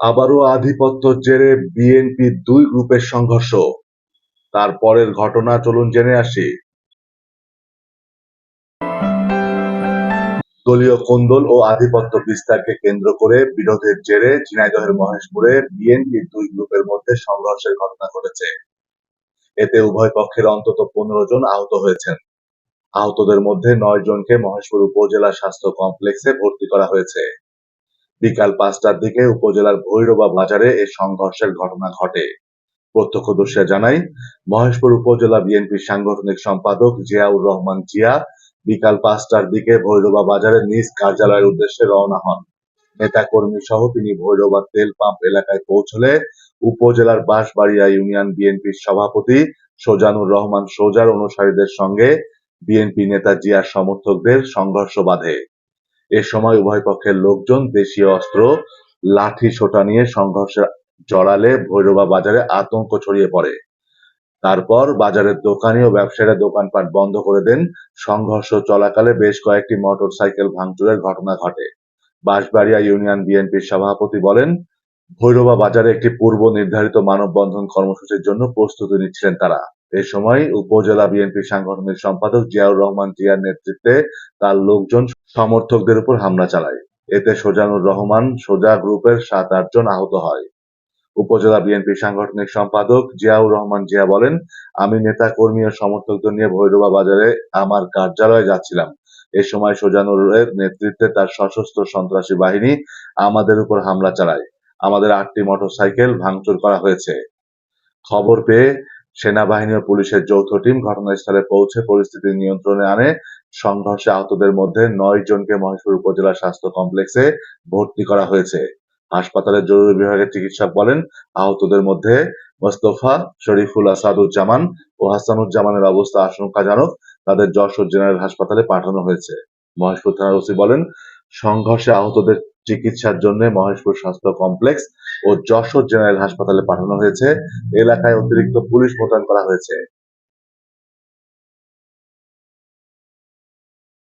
আবারও আধিপত্যর জেরে বিএনপির দুই গ্রুপের সংঘর্ষ। তারপরের ঘটনা চলুন জেনে আসি। দলীয় কোন্দল ও আধিপত্য বিস্তারকে কেন্দ্র করে বিরোধের জেরে ঝিনাইদহের মহেশপুরে বিএনপির দুই গ্রুপের মধ্যে সংঘর্ষের ঘটনা ঘটেছে। এতে উভয় পক্ষের অন্তত পনেরো জন আহত হয়েছেন। আহতদের মধ্যে নয় জনকে মহেশপুর উপজেলা স্বাস্থ্য কমপ্লেক্সে ভর্তি করা হয়েছে। বিকাল পাঁচটার দিকে উপজেলার ভৈরবা বাজারে এ সংঘর্ষের ঘটনা ঘটে। প্রত্যক্ষদর্শীরা জানায়, মহেশপুর উপজেলা বিএনপির সাংগঠনিক সম্পাদক জিয়াউর রহমান জিয়া বিকাল পাঁচটার দিকে ভৈরবা বাজারে নিজ কার্যালয়ের উদ্দেশ্যে রওনা হন। নেতাকর্মী সহ তিনি ভৈরবা তেল পাম্প এলাকায় পৌঁছলে উপজেলার বাঁশবাড়িয়া ইউনিয়ন বিএনপির সভাপতি সোজানুর রহমান সোজার অনুসারীদের সঙ্গে বিএনপি নেতা জিয়ার সমর্থকদের সংঘর্ষ বাধে। এ সময় উভয় পক্ষের লোকজন দেশীয় অস্ত্র, লাঠি সোটা নিয়ে সংঘর্ষে জড়ালে ভৈরবা বাজারে আতঙ্ক ছড়িয়ে পড়ে। তারপর বাজারের দোকানি ও ব্যবসায়ীরা দোকানপাট বন্ধ করে দেন। সংঘর্ষ চলাকালে বেশ কয়েকটি মোটর সাইকেল ভাঙচুরের ঘটনা ঘটে। বাঁশবাড়িয়া ইউনিয়ন বিএনপির সভাপতি বলেন, ভৈরবা বাজারে একটি পূর্ব নির্ধারিত মানববন্ধন কর্মসূচির জন্য প্রস্তুতি নিচ্ছিলেন তারা। এ সময় উপজেলা বিএনপির সাংগঠনিক সম্পাদক জিয়াউর রহমান জিয়ার নেতৃত্বে তার লোকজন সমর্থকদের উপর হামলা চালায়। এতে সোজানুর রহমান সোজা গ্রুপের সাত, আট জন আহত হয়। উপজেলা বিএনপির সাংগঠনিক সম্পাদক জিয়াউর রহমান জিয়া বলেন, আমি নেতা, কর্মী ও সমর্থকদের নিয়ে ভৈরবা বাজারে আমার কার্যালয়ে যাচ্ছিলাম। এ সময় সোজানুরের নেতৃত্বে তার সশস্ত্র সন্ত্রাসী বাহিনী আমাদের উপর হামলা চালায়। আমাদের আটটি মোটরসাইকেল ভাঙচুর করা হয়েছে। খবর পেয়ে সেনাবাহিনী ও পুলিশের যৌথ টিম ঘটনাস্থলে পৌঁছে পরিস্থিতি নিয়ন্ত্রণে আনে। সংঘর্ষে আহতদের মধ্যে নয় জনকে মহেশপুর উপজেলা স্বাস্থ্য কমপ্লেক্সে ভর্তি করা হয়েছে। হাসপাতালের জরুরি বিভাগের চিকিৎসক বলেন, আহতদের মধ্যে মোস্তফা শরীফুল আসাদুজ্জামান ও হাসানুজ্জামানের অবস্থা আশঙ্কাজনক। তাদের যশোর জেনারেল হাসপাতালে পাঠানো হয়েছে। মহেশপুর থানার ওসি বলেন সংঘর্ষে আহতদের চিকিৎসার জন্য মহেশপুর স্বাস্থ্য কমপ্লেক্স ও যশোর জেনারেল হাসপাতালে পাঠানো হয়েছে। এলাকায় অতিরিক্ত পুলিশ মোতায়েন করা হয়েছে।